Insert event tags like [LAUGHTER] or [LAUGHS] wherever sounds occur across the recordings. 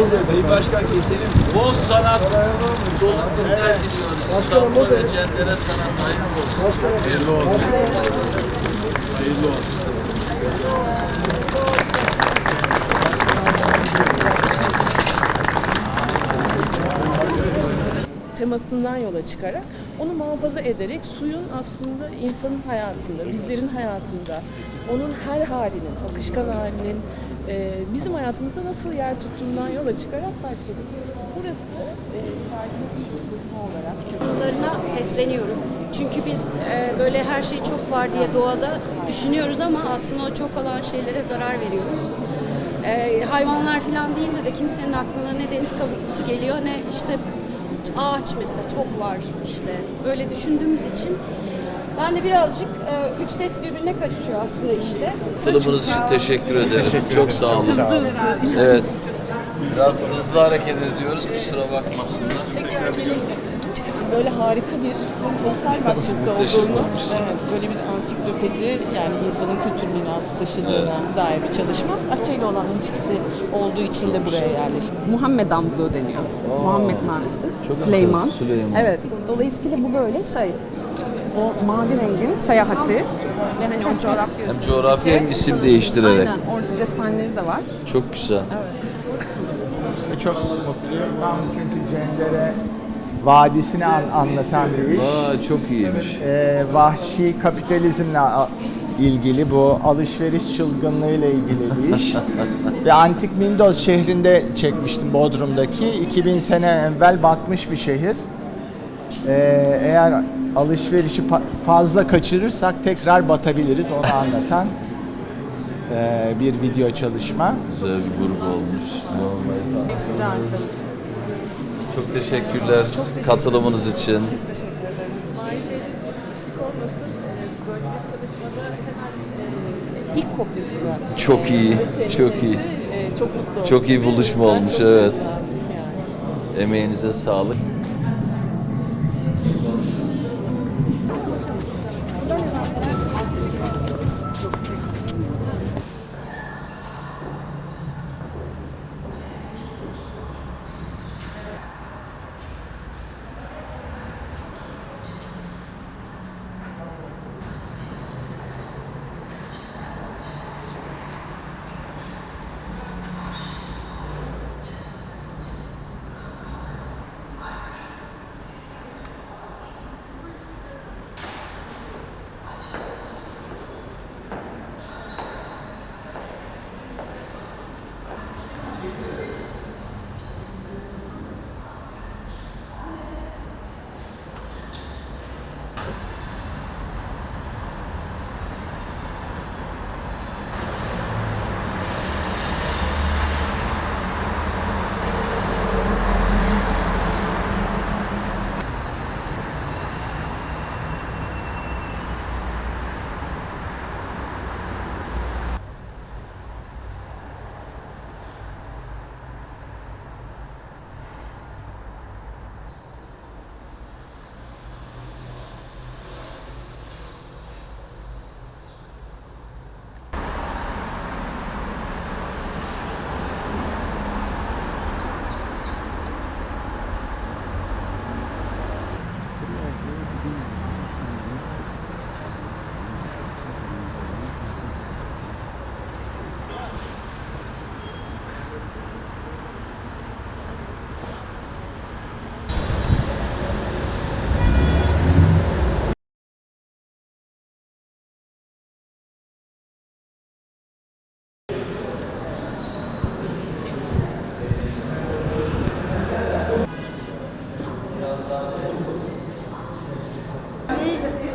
Sayın Başkan keselim. Bol sanat dolu günler diliyoruz. İstanbul'a ve Cender'e sanat hayırlı olsun. Hayırlı olsun. Hayırlı olsun. temasından yola çıkarak onu muhafaza ederek suyun aslında insanın hayatında, bizlerin hayatında, onun her halinin, akışkan halinin e, bizim hayatımızda nasıl yer tuttuğundan yola çıkarak başladık. Burası e, olarak Onlarına sesleniyorum. Çünkü biz e, böyle her şey çok var diye doğada düşünüyoruz ama aslında o çok olan şeylere zarar veriyoruz. E, hayvanlar falan deyince de kimsenin aklına ne deniz kabuklusu geliyor ne işte ağaç mesela çok var işte. Böyle düşündüğümüz için ben de birazcık e, üç ses birbirine karışıyor aslında işte. Katılımınız için teşekkür ederim. Çok sağ olun. Evet. Biraz hızlı hareket ediyoruz. Kusura bakmasınlar. böyle harika bir heykel bahçesi muhteşem olduğunu, olmuş. evet, böyle bir ansiklopedi yani insanın kültür mirası taşıdığına dair bir çalışma. Bahçeyle olan ilişkisi olduğu için de buraya yerleşti. Muhammed Amglu deniyor. Muhammed. Çok Süleyman. Süleyman. Evet. Dolayısıyla bu böyle şey o mavi rengin seyahati ve hani o coğrafya Hem coğrafya hem isim değiştirerek. Aynen orada desenleri de var. Çok güzel. Çok mutluyum. Tam çünkü Cendere Vadisi'ni an- anlatan bir iş. Aa, çok iyiymiş. Ee, vahşi kapitalizmle a- ilgili bu alışveriş çılgınlığıyla ilgili bir iş. [LAUGHS] Ve Antik Mindos şehrinde çekmiştim Bodrum'daki. 2000 sene evvel batmış bir şehir. Ee, eğer alışverişi fazla kaçırırsak tekrar batabiliriz. Onu anlatan ee, bir video çalışma. Güzel bir grup olmuş. Çok teşekkürler katılımınız için. Eksik olmasın e, böyle bir çalışmada hemen e, ilk kopyası var. Çok iyi, çok iyi. E, Çok mutlu oldum. Çok iyi buluşma olmuş, çok evet. Emeğinize sağlık.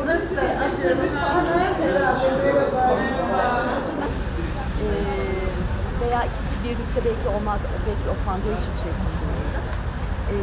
Burası aşırı veya ikisi birlikte belki olmaz. Belki o foundation şey kullanılacak. Ee,